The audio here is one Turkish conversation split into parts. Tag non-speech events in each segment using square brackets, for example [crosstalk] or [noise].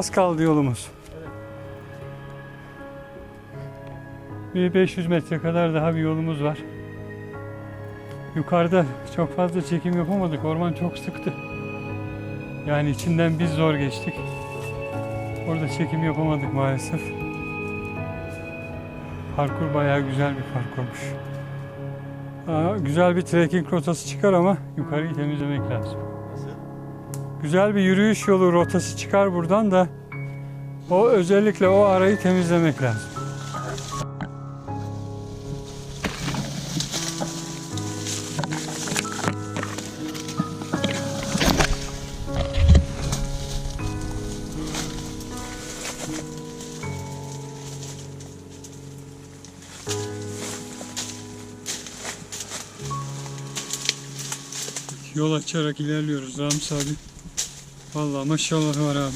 Az kaldı yolumuz. Bir 500 metre kadar daha bir yolumuz var. Yukarıda çok fazla çekim yapamadık. Orman çok sıktı. Yani içinden biz zor geçtik. Orada çekim yapamadık maalesef. Parkur bayağı güzel bir parkurmuş. Aa, güzel bir trekking rotası çıkar ama yukarıyı temizlemek lazım. Güzel bir yürüyüş yolu rotası çıkar buradan da o özellikle o arayı temizlemek lazım. Yol açarak ilerliyoruz Rams abi. Vallahi maşallah var abi.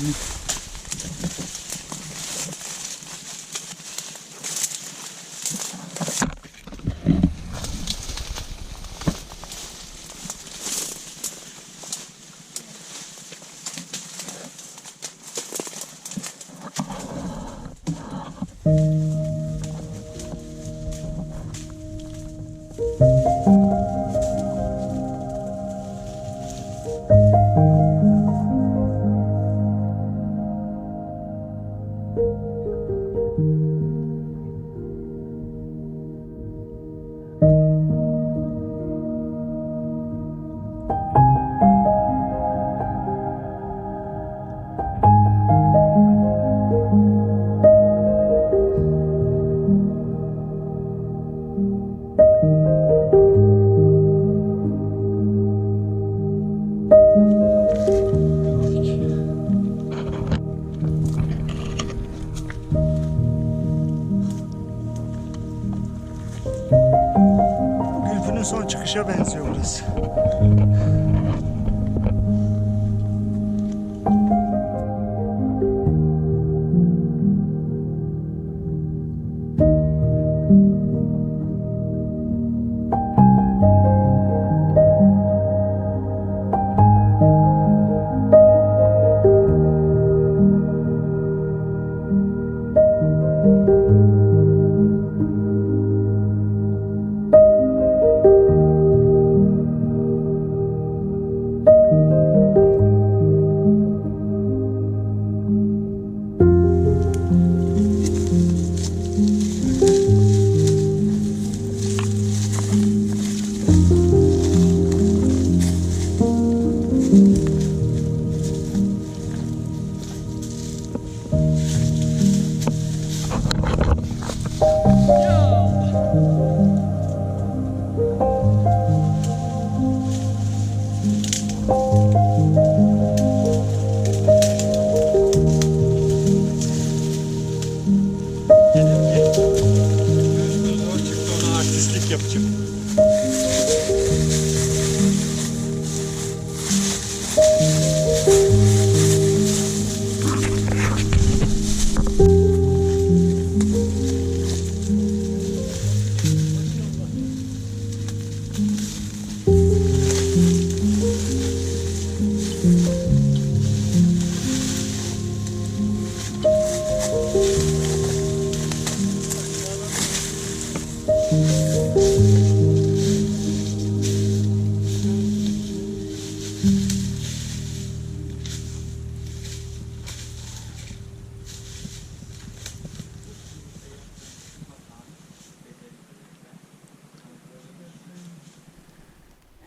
Gülfünün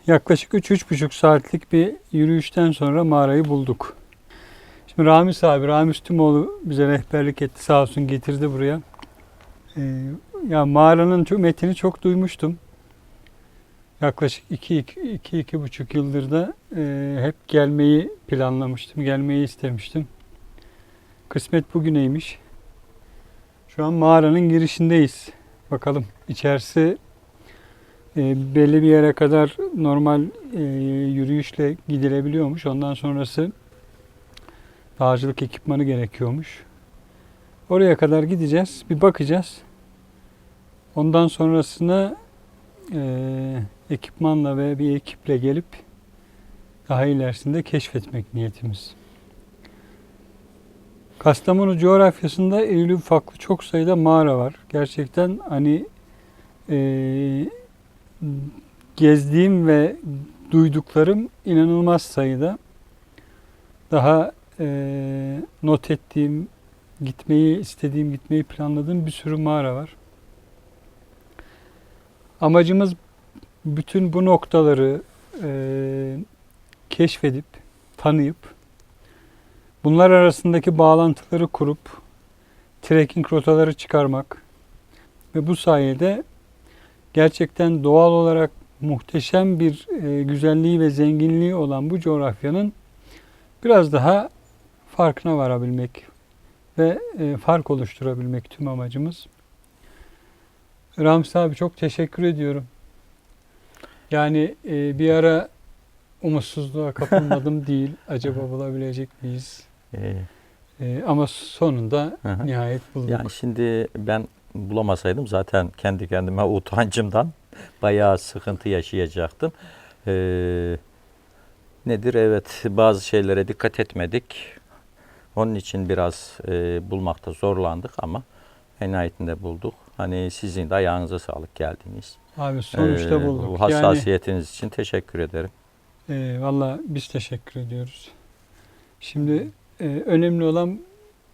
Yaklaşık 3-3,5 saatlik bir yürüyüşten sonra mağarayı bulduk. Şimdi Ramiz abi, Ramiz Tümoğlu bize rehberlik etti sağ olsun getirdi buraya. Ee, ya mağaranın çok, metini çok duymuştum. Yaklaşık 2-2,5 yıldır da e, hep gelmeyi planlamıştım, gelmeyi istemiştim. Kısmet bugüneymiş. Şu an mağaranın girişindeyiz. Bakalım içerisi belli bir yere kadar normal e, yürüyüşle gidilebiliyormuş. Ondan sonrası dağcılık ekipmanı gerekiyormuş. Oraya kadar gideceğiz, bir bakacağız. Ondan sonrasına e, ekipmanla ve bir ekiple gelip daha ilerisinde keşfetmek niyetimiz. Kastamonu coğrafyasında irili ufaklı çok sayıda mağara var. Gerçekten hani eee, gezdiğim ve duyduklarım inanılmaz sayıda. Daha eee, not ettiğim, gitmeyi istediğim, gitmeyi planladığım bir sürü mağara var. Amacımız bütün bu noktaları eee, keşfedip, tanıyıp, bunlar arasındaki bağlantıları kurup, trekking rotaları çıkarmak ve bu sayede gerçekten doğal olarak muhteşem bir e, güzelliği ve zenginliği olan bu coğrafyanın biraz daha farkına varabilmek ve e, fark oluşturabilmek tüm amacımız. Ramsi abi çok teşekkür ediyorum. Yani e, bir ara umutsuzluğa kapılmadım [laughs] değil. Acaba bulabilecek miyiz? Ee, E, ama sonunda nihayet bulduk. yani şimdi ben bulamasaydım zaten kendi kendime [laughs] utancımdan bayağı sıkıntı yaşayacaktım. Ee, nedir? Evet bazı şeylere dikkat etmedik. Onun için biraz e, bulmakta zorlandık ama en nihayetinde bulduk. Hani sizin de ayağınıza sağlık geldiniz. Abi sonuçta Ee, bulduk. Bu Yani hassasiyetiniz için teşekkür ederim. e, valla biz teşekkür ediyoruz. Şimdi e, önemli olan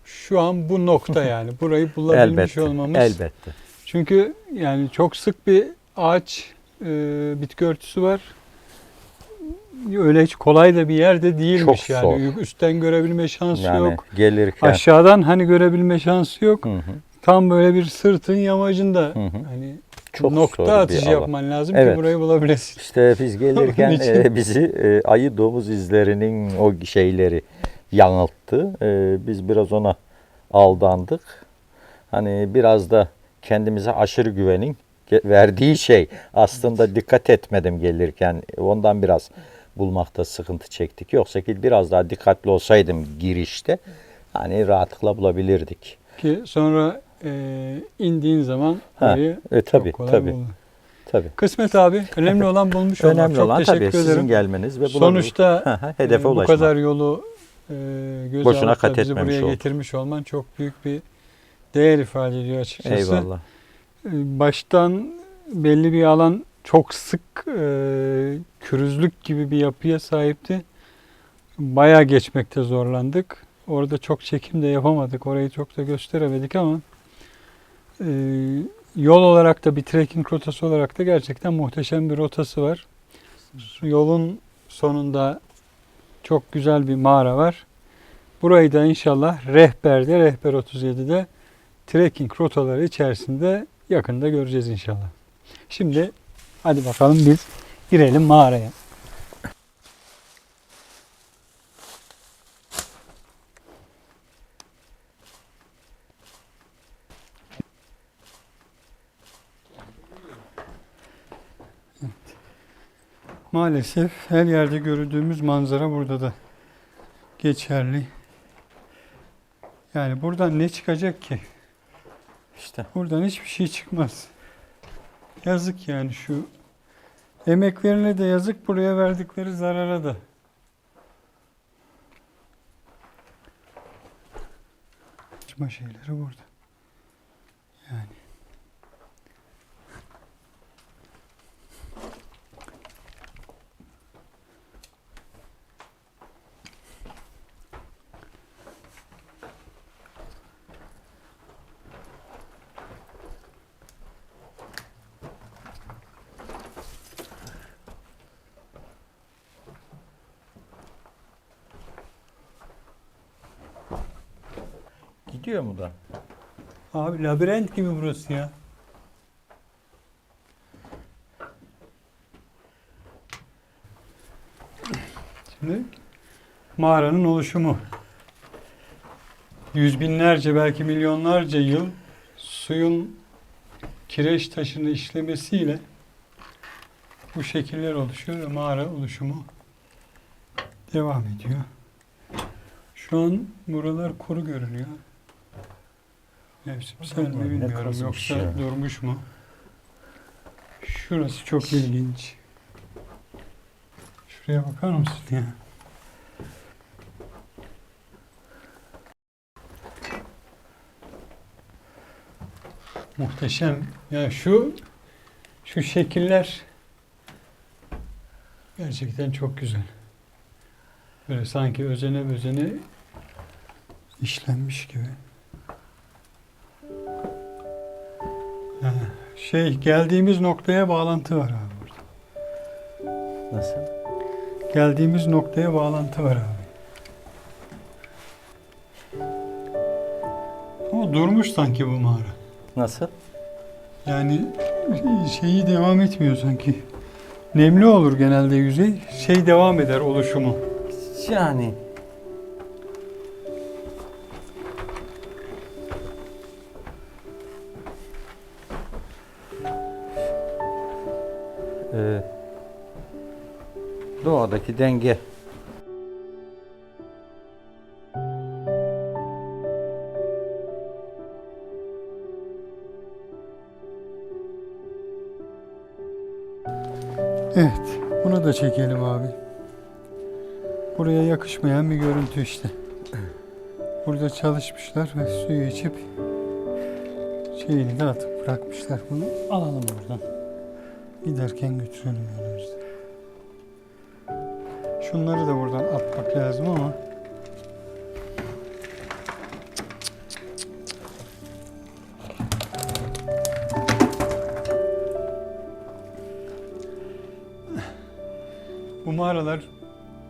şu an bu nokta [laughs] yani. Burayı bulabilmiş Elbette. olmamız. Elbette. Çünkü yani çok sık bir ağaç e, bitki örtüsü var. Öyle hiç kolay da bir yerde değilmiş Çok yani. zor. Üstten görebilme şansı Yani yok. gelirken Aşağıdan hani görebilme şansı yok. Hı hı, Tam böyle bir sırtın yamacında hı hı. hani Çok nokta atışı yapman lazım Evet. ki burayı bulabilesin. İşte biz [laughs] gelirken e, bizi e, ayı domuz izlerinin o şeyleri yanılttı. E, biz biraz ona aldandık. Hani biraz da kendimize aşırı güvenin verdiği şey aslında dikkat etmedim gelirken ondan biraz bulmakta sıkıntı çektik. Yoksa ki biraz daha dikkatli olsaydım girişte hani rahatlıkla bulabilirdik. Ki sonra e, indiğin zaman Ha, E tabii çok kolay tabii buldun. tabii. Kısmet abi. Önemli olan bulmuş [laughs] olmak. Önemli çok olan teşekkür tabii ederim. sizin gelmeniz ve Sonuçta [laughs] hedefe e, bu ulaşmak. kadar yolu e, göz Boşuna alıp da kat bizi etmemiş buraya olduk. getirmiş olman çok büyük bir değer ifade ediyor açıkçası. Eyvallah. E, Baştan belli bir alan çok sık e, kürüzlük gibi bir yapıya sahipti. Bayağı geçmekte zorlandık. Orada çok çekim de yapamadık. Orayı çok da gösteremedik ama e, yol olarak da bir trekking rotası olarak da gerçekten muhteşem bir rotası var. Yolun sonunda çok güzel bir mağara var. Burayı da inşallah rehberde, rehber 37'de trekking rotaları içerisinde yakında göreceğiz inşallah. Şimdi hadi bakalım biz girelim mağaraya. Maalesef her yerde gördüğümüz manzara burada da geçerli. Yani buradan ne çıkacak ki? İşte Buradan hiçbir şey çıkmaz. Yazık yani şu emeklerine de yazık buraya verdikleri zarara da. Saçma şeyleri burada. Gidiyor mu da? Abi labirent gibi burası ya. Şimdi mağaranın oluşumu. Yüz binlerce belki milyonlarca yıl suyun kireç taşını işlemesiyle bu şekiller oluşuyor ve mağara oluşumu devam ediyor. Şu an buralar kuru görünüyor. Mevsimsel mi bilmiyorum yoksa ya. durmuş mu? Şurası çok ilginç. Şuraya bakar mısın ya? Muhteşem. Ya yani şu şu şekiller gerçekten çok güzel. Böyle sanki özene özene işlenmiş gibi. Şey geldiğimiz noktaya bağlantı var abi burada. Nasıl? Geldiğimiz noktaya bağlantı var abi. Ama durmuş sanki bu mağara. Nasıl? Yani şeyi devam etmiyor sanki. Nemli olur genelde yüzey. Şey devam eder oluşumu. Yani doğadaki denge Evet. Bunu da çekelim abi. Buraya yakışmayan bir görüntü işte. Burada çalışmışlar ve suyu içip şeyini de atıp bırakmışlar. Bunu alalım buradan. Giderken götürelim yanımızda. Şunları da buradan atmak lazım ama Bu mağaralar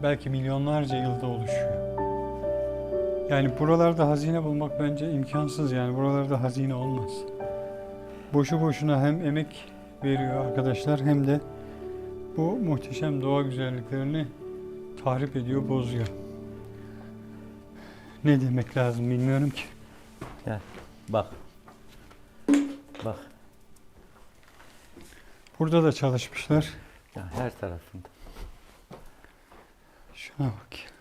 belki milyonlarca yılda oluşuyor. Yani buralarda hazine bulmak bence imkansız yani buralarda hazine olmaz. Boşu boşuna hem emek veriyor arkadaşlar hem de bu muhteşem doğa güzelliklerini tahrip ediyor, bozuyor. Ne demek lazım bilmiyorum ki. bak. Bak. Burada da çalışmışlar. Ya her tarafında. Şuna bak. ya.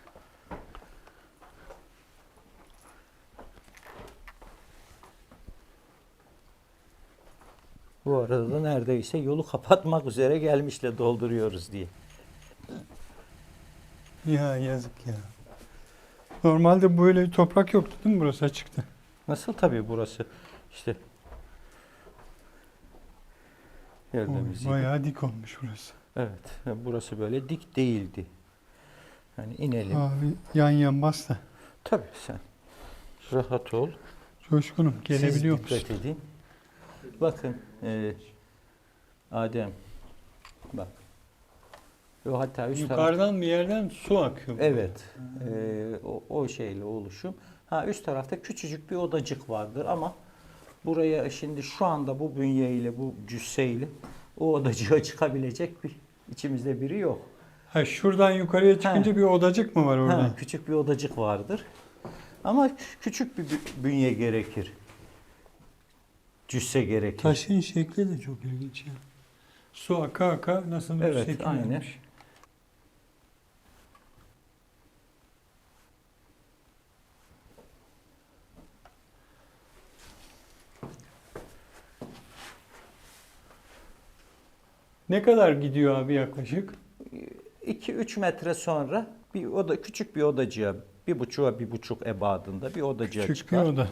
Bu arada da neredeyse yolu kapatmak üzere gelmişle dolduruyoruz diye. Ya yazık ya. Normalde böyle toprak yoktu değil mi burası açıktı? Nasıl tabii burası işte Oy, gibi. bayağı dik olmuş burası. Evet, burası böyle dik değildi. Yani inelim. Abi yan yan bas da. Tabii sen rahat ol. Coşkunum gelebiliyor Siz musun? dikkat edin. Bakın e, Adem bak. Yo, hatta üst. Yukarıdan bir yerden su akıyor. Evet. e, o, o şeyle oluşum. Ha üst tarafta küçücük bir odacık vardır ama buraya şimdi şu anda bu bünyeyle bu cüsseyle o odacığa [laughs] çıkabilecek bir içimizde biri yok. Ha şuradan yukarıya çıkınca Ha. bir odacık mı var orada? Ha, küçük bir odacık vardır. Ama kü- küçük bir bü- bünye gerekir. Cüsse gerekir. Taşın şekli de çok ilginç ya. Su aka aka nasıl bir Evet, şekil aynen. vermiş. Ne kadar gidiyor abi yaklaşık? 2-3 metre sonra bir oda küçük bir odacığa bir buçuğa bir buçuk ebadında bir odacığa Küçük bir çıkar. oda.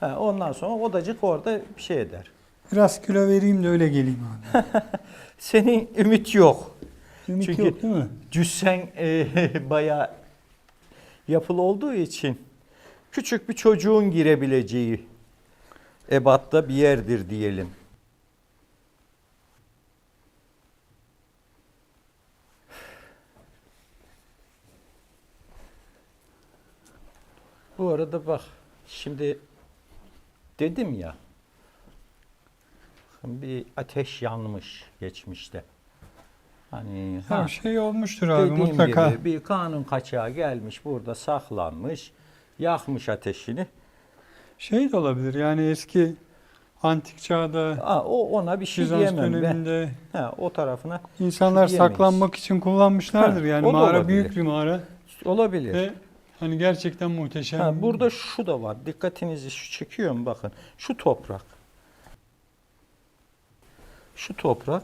Ha, ondan sonra odacık orada bir şey eder. Biraz kilo vereyim de öyle geleyim abi. [laughs] Senin ümit yok. Ümit Çünkü- yok değil mi? Cüssen e, [laughs] bayağı yapılı olduğu için küçük bir çocuğun girebileceği ebatta bir yerdir diyelim. Bu arada bak şimdi dedim ya bir ateş yanmış geçmişte. Hani Her ha, şey olmuştur abi Dediğim mutlaka. gibi bir kanun kaçağı gelmiş burada saklanmış, yakmış ateşini. Şey de olabilir yani eski antik çağda Aa, o ona bir şey Bizans diyemem ben. döneminde Ha, o tarafına insanlar diyemeyiz. saklanmak için kullanmışlardır. Ha, yani mağara büyük bir mağara olabilir. ve hani gerçekten muhteşem. Ha, burada şu da var. Dikkatinizi şu çekiyorum bakın. Şu toprak. Şu toprak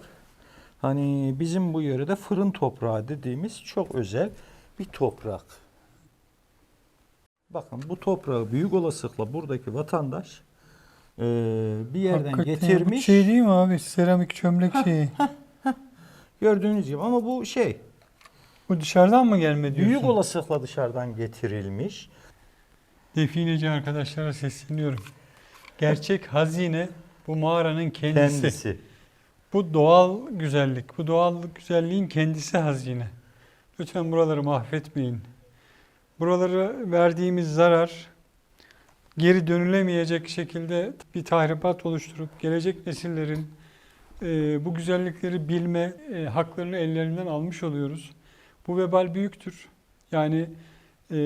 hani bizim bu yörede fırın toprağı dediğimiz çok özel bir toprak. Bakın bu toprağı büyük olasılıkla buradaki vatandaş e, bir yerden Hakikaten bu getirmiş. Şey değil mi abi? Seramik çömlek şeyi. Gördüğünüz gibi ama bu şey Bu dışarıdan mı gelme diyorsun? büyük olasılıkla dışarıdan getirilmiş. Defineci arkadaşlara sesleniyorum. Gerçek hazine bu mağaranın kendisi. Kendisi. Bu doğal güzellik. Bu doğal güzelliğin kendisi hazine. Lütfen buraları mahvetmeyin. Buraları verdiğimiz zarar geri dönülemeyecek şekilde bir tahribat oluşturup gelecek nesillerin e, bu güzellikleri bilme e, haklarını ellerinden almış oluyoruz. Bu vebal büyüktür. Yani e,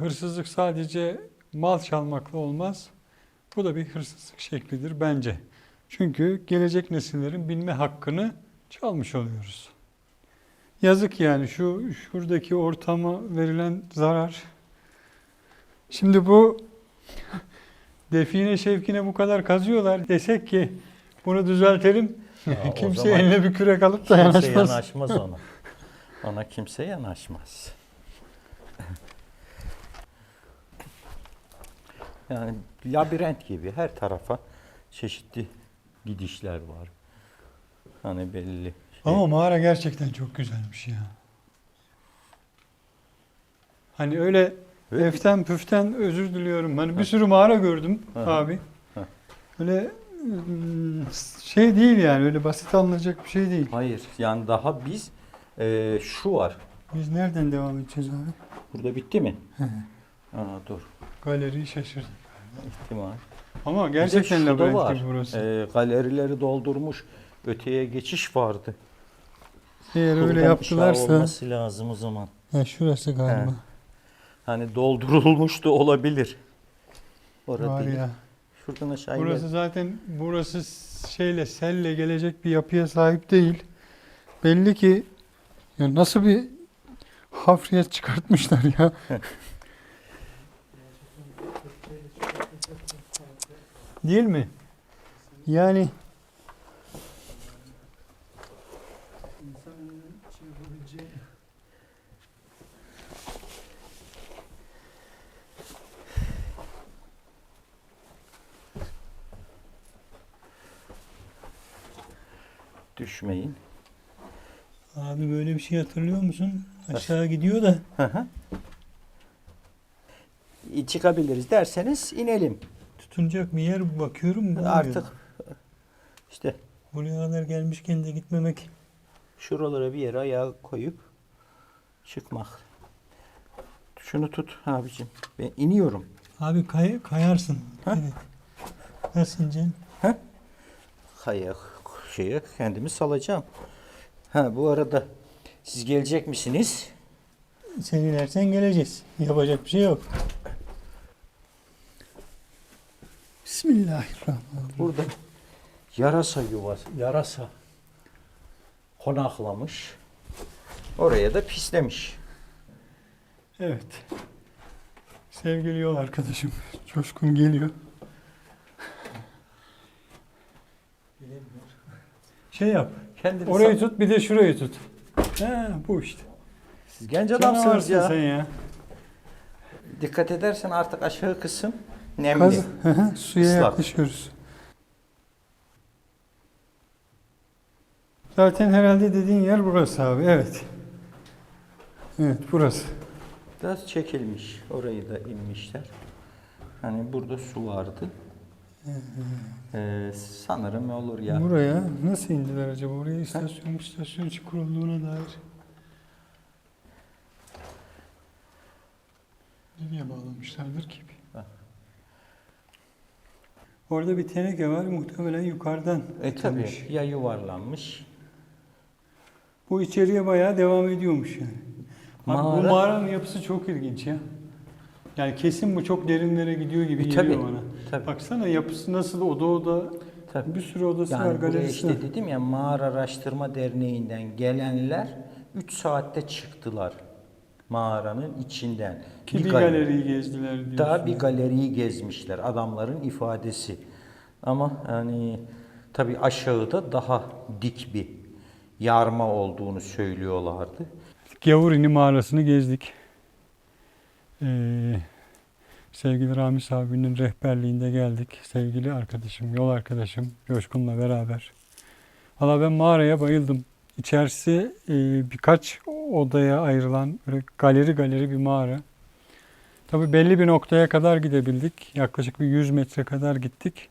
hırsızlık sadece mal çalmakla olmaz. Bu da bir hırsızlık şeklidir bence. Çünkü gelecek nesillerin bilme hakkını çalmış oluyoruz. Yazık yani şu şuradaki ortama verilen zarar. Şimdi bu [laughs] define şevkine bu kadar kazıyorlar desek ki bunu düzeltelim. Ya, [laughs] kimse zaman eline bir kürek alıp da yanaşmaz. yanaşmaz ona. [laughs] Ona kimse yanaşmaz. Yani labirent gibi her tarafa çeşitli gidişler var. Hani belli. Şey. Ama mağara gerçekten çok güzelmiş ya. Hani öyle Evet. eften püften özür diliyorum. Hani bir sürü mağara gördüm abi. Öyle ım, şey değil yani öyle basit alınacak bir şey değil. Hayır yani daha biz e, şu var. Biz nereden devam edeceğiz abi? Burada bitti mi? Hı. Aa, dur. Galeriyi şaşırdım. İhtimal. Ama gerçekten da labirent var. burası. E, galerileri doldurmuş. Öteye geçiş vardı. Eğer öyle Buradan yaptılarsa ışığa olması lazım o zaman. ha, şurası galiba. He. Hani doldurulmuş da olabilir. Orada Var değil. ya. Şuradan aşağı Burası zaten burası şeyle selle gelecek bir yapıya sahip değil. Belli ki ya nasıl bir hafriyat çıkartmışlar ya. değil mi? Yani düşmeyin. abi böyle bir şey hatırlıyor musun? Aşağı gidiyor da Hı hı. Çıkabiliriz derseniz inelim. tutunacak bir yer bakıyorum. bulmuyorum. Artık işte buraya kadar gelmişken de gitmemek şuralara bir yere ayağı koyup çıkmak. Şunu tut abicim. Ben iniyorum. Abi kay, kayarsın. Ha? Evet. Nasıl ineceksin? Kayak şeye kendimi salacağım. Ha bu arada siz gelecek misiniz? Sen inersen geleceğiz. Yapacak bir şey yok. Bismillahirrahmanirrahim. Burada yarasa yuvası, yarasa konaklamış. Oraya da pislemiş. Evet. Sevgili yol arkadaşım Coşkun geliyor. Şey yap. Kendini Orayı tut bir de şurayı tut. He bu işte. Siz genç adamsınız Canavarsın ya. sen ya. Dikkat edersen artık aşağı kısım nemli. Kaz, Hı hı, suya Islak. yaklaşıyoruz. Zaten herhalde dediğin yer burası abi. Evet. Evet burası. Biraz çekilmiş. Orayı da inmişler. Hani burada su vardı. Ee, sanırım olur ya. Buraya nasıl indiler acaba? Oraya istasyon istasyon için kurulduğuna dair. Nereye bağlamışlardır ki? Orada bir teneke var muhtemelen yukarıdan. E tabi atılmış. ya yuvarlanmış. Bu içeriye bayağı devam ediyormuş yani. Abi bu Mağara- mağaranın yapısı çok ilginç ya. Yani kesin bu çok derinlere gidiyor gibi E, geliyor tabii, bana. Tabii. Baksana yapısı nasıl oda oda Tabii. bir sürü odası var Yani buraya galerisi. işte dedim ya Mağara Araştırma Derneği'nden gelenler 3 saatte çıktılar mağaranın içinden. Ki bir galeri- galeriyi gezdiler diyorsun. Daha bir galeriyi gezmişler adamların ifadesi. Ama hani tabii aşağıda daha dik bir yarma olduğunu söylüyorlardı. Gavurini mağarasını gezdik. Ee, sevgili Ramiz abinin rehberliğinde geldik. Sevgili arkadaşım, yol arkadaşım Coşkun'la beraber. Valla ben mağaraya bayıldım. İçerisi e, birkaç odaya ayrılan böyle galeri galeri bir mağara. Tabii belli bir noktaya kadar gidebildik. Yaklaşık bir 100 metre kadar gittik.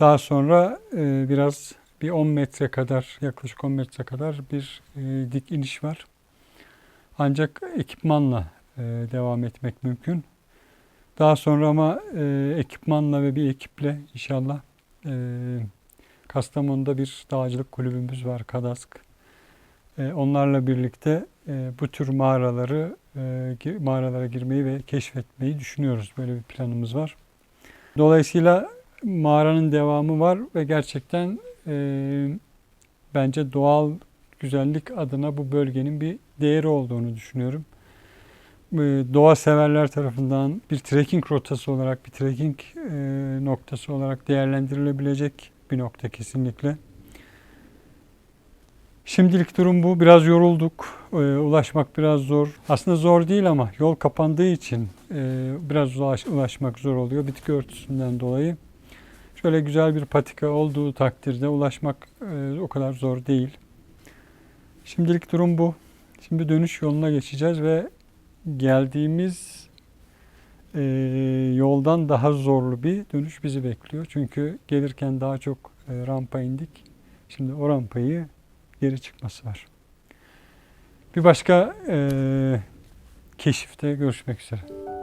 Daha sonra e, biraz bir 10 metre kadar, yaklaşık 10 metre kadar bir e, dik iniş var. Ancak ekipmanla e, devam etmek mümkün. Daha sonra ama e, ekipmanla ve bir ekiple inşallah e, Kastamonu'da bir dağcılık kulübümüz var, Kadask. E, onlarla birlikte e, bu tür mağaraları e, mağaralara girmeyi ve keşfetmeyi düşünüyoruz. Böyle bir planımız var. Dolayısıyla mağaranın devamı var ve gerçekten e, bence doğal güzellik adına bu bölgenin bir değeri olduğunu düşünüyorum. E, doğa severler tarafından bir trekking rotası olarak, bir trekking e, noktası olarak değerlendirilebilecek bir nokta kesinlikle. Şimdilik durum bu. Biraz yorulduk. E, ulaşmak biraz zor. Aslında zor değil ama yol kapandığı için biraz ulaş, ulaşmak zor oluyor. Bitki örtüsünden dolayı. Şöyle güzel bir patika olduğu takdirde ulaşmak o kadar zor değil. Şimdilik durum bu. Şimdi dönüş yoluna geçeceğiz ve geldiğimiz e, yoldan daha zorlu bir dönüş bizi bekliyor. Çünkü gelirken daha çok e, rampa indik. Şimdi o rampayı geri çıkması var. Bir başka e, keşifte görüşmek üzere.